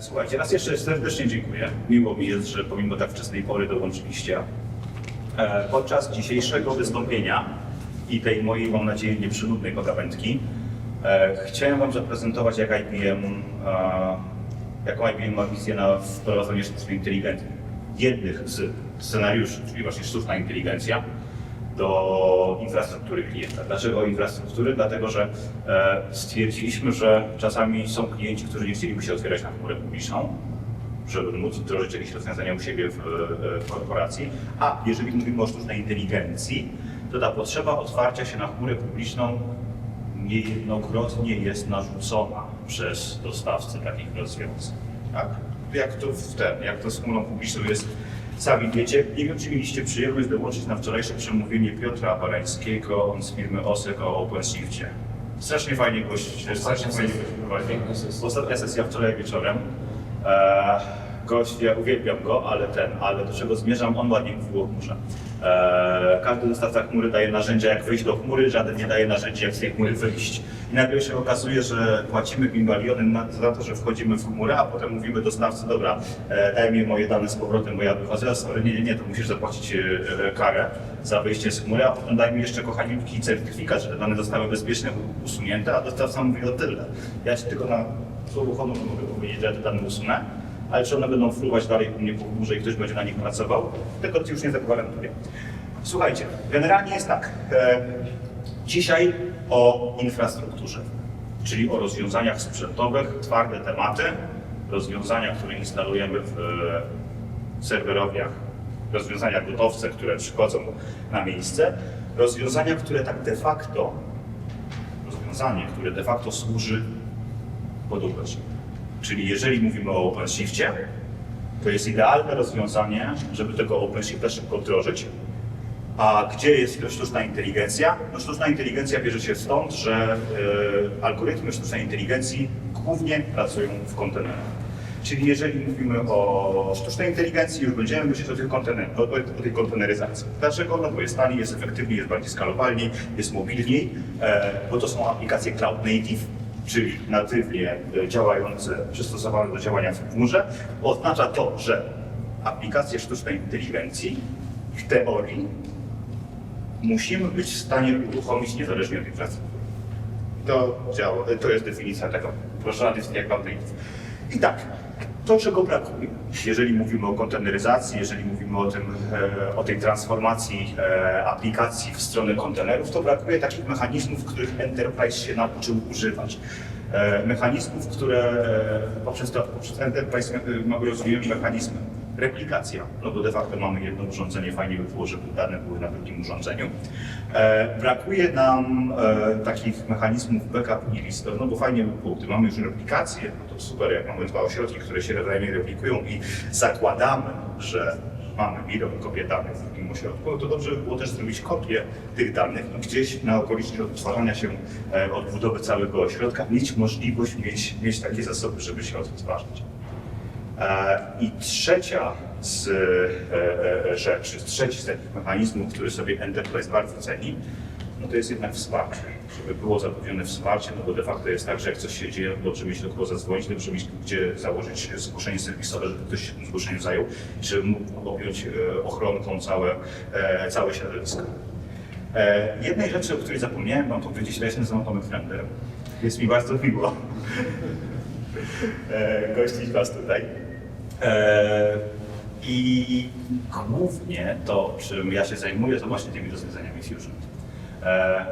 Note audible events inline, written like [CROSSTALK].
słuchajcie, raz jeszcze serdecznie dziękuję. Miło mi jest, że pomimo tak wczesnej pory dołączyliście. E, podczas dzisiejszego wystąpienia i tej mojej, mam nadzieję, nieprzynudnej pogawędki, e, chciałem Wam zaprezentować, jak IBM, e, jaką IBM ma wizję na wprowadzenie sztucznej inteligencji. Jednych z scenariuszy, czyli właśnie sztuczna inteligencja, do infrastruktury klienta. Dlaczego infrastruktury? Dlatego, że e, stwierdziliśmy, że czasami są klienci, którzy nie chcieliby się otwierać na chmurę publiczną, żeby móc wdrożyć jakieś rozwiązania u siebie w, w korporacji. A jeżeli mówimy o sztucznej inteligencji, to ta potrzeba otwarcia się na chmurę publiczną niejednokrotnie jest narzucona przez dostawcę takich rozwiązań. Tak? Jak to w ten, jak to z chmurą publiczną jest, sami wiecie. Nie wiem, czy mieliście przyjemność dołączyć na wczorajsze przemówienie Piotra Barańskiego z firmy OSEK o OpenShifcie. Strasznie fajnie gość, strasznie fajnie prowadzi. Ostatnia sesja wczoraj wieczorem. E, gość, ja uwielbiam go, ale ten, ale do czego zmierzam, on ładnie mówił o chmurze. E, każdy dostawca chmury daje narzędzia, jak wyjść do chmury, żaden nie daje narzędzi, jak z tej chmury wyjść. I nagle się okazuje, że płacimy bimbaliony za to, że wchodzimy w chmurę, a potem mówimy dostawcy, dobra, e, daj mi moje dane z powrotem, bo ja wychodzę, sorry, nie, nie, nie, to musisz zapłacić e, karę za wyjście z chmury, a potem daj mi jeszcze kochaniutki certyfikat, że te dane zostały bezpiecznie usunięte, a dostawca mówi o tyle. Ja ci tylko na słowo honoru mogę powiedzieć, że ja te dane usunę, ale czy one będą fruwać dalej u mnie po chmurze i ktoś będzie na nich pracował, tego już nie zagwarantuję. Słuchajcie, generalnie jest tak. E, dzisiaj o infrastrukturze, czyli o rozwiązaniach sprzętowych, twarde tematy, rozwiązania, które instalujemy w e, serwerowniach, rozwiązania gotowce, które przychodzą na miejsce, rozwiązania, które tak de facto, rozwiązanie, które de facto służy pod. Czyli jeżeli mówimy o OpenShifcie, to jest idealne rozwiązanie, żeby tego OpenShifta szybko wdrożyć. A gdzie jest sztuczna inteligencja? No, sztuczna inteligencja bierze się stąd, że e, algorytmy sztucznej inteligencji głównie pracują w kontenerach. Czyli jeżeli mówimy o sztucznej inteligencji, już będziemy myśleć o, tych kontener, o, o tej konteneryzacji. Dlaczego? No bo jest taniej, jest efektywniej, jest bardziej skalowalniej, jest mobilniej, e, bo to są aplikacje cloud native, czyli natywnie e, działające, przystosowane do działania w chmurze. Oznacza to, że aplikacje sztucznej inteligencji w teorii musimy być w stanie uruchomić niezależnie od infrastruktury. To to jest definicja tego, proszę definicja native. I tak, to czego brakuje, jeżeli mówimy o konteneryzacji, jeżeli mówimy o, tym, e, o tej transformacji e, aplikacji w stronę kontenerów, to brakuje takich mechanizmów, których enterprise się nauczył używać. E, Mechanizmów, które poprzez, to, poprzez enterprise rozwijamy mechanizmy replikacja, no bo de facto mamy jedno urządzenie, fajnie by było, żeby dane były na drugim urządzeniu. E, brakuje nam e, takich mechanizmów backup i restore, no bo fajnie by było, gdy mamy już replikację, no to super, jak mamy dwa ośrodki, które się wzajemnie replikują i zakładamy, że mamy milion kopii danych w drugim ośrodku, no to dobrze by było też zrobić kopię tych danych no gdzieś na okoliczność odtwarzania się, e, odbudowy całego ośrodka, mieć możliwość mieć, mieć takie zasoby, żeby się odtwarzać. E, I trzecia z e, e, rzeczy, trzeci z takich mechanizmów, który sobie Enterprise bardzo ceni, no to jest jednak wsparcie. Żeby było zapewnione wsparcie, no bo de facto jest tak, że jak coś się dzieje, to dobrze mieć do kogo zadzwonić, dobrze mieć gdzie założyć zgłoszenie serwisowe, żeby ktoś się tym zgłoszeniem zajął i żeby mógł objąć ochronką całe, całe środowisko. Jednej rzeczy, o której zapomniałem Wam powiedzieć, ja jestem z Tomek Frender. Jest mi bardzo miło [LAUGHS] gościć Was tutaj. E, I głównie to, czym ja się zajmuję, to właśnie tymi rozwiązaniami Fusion. E,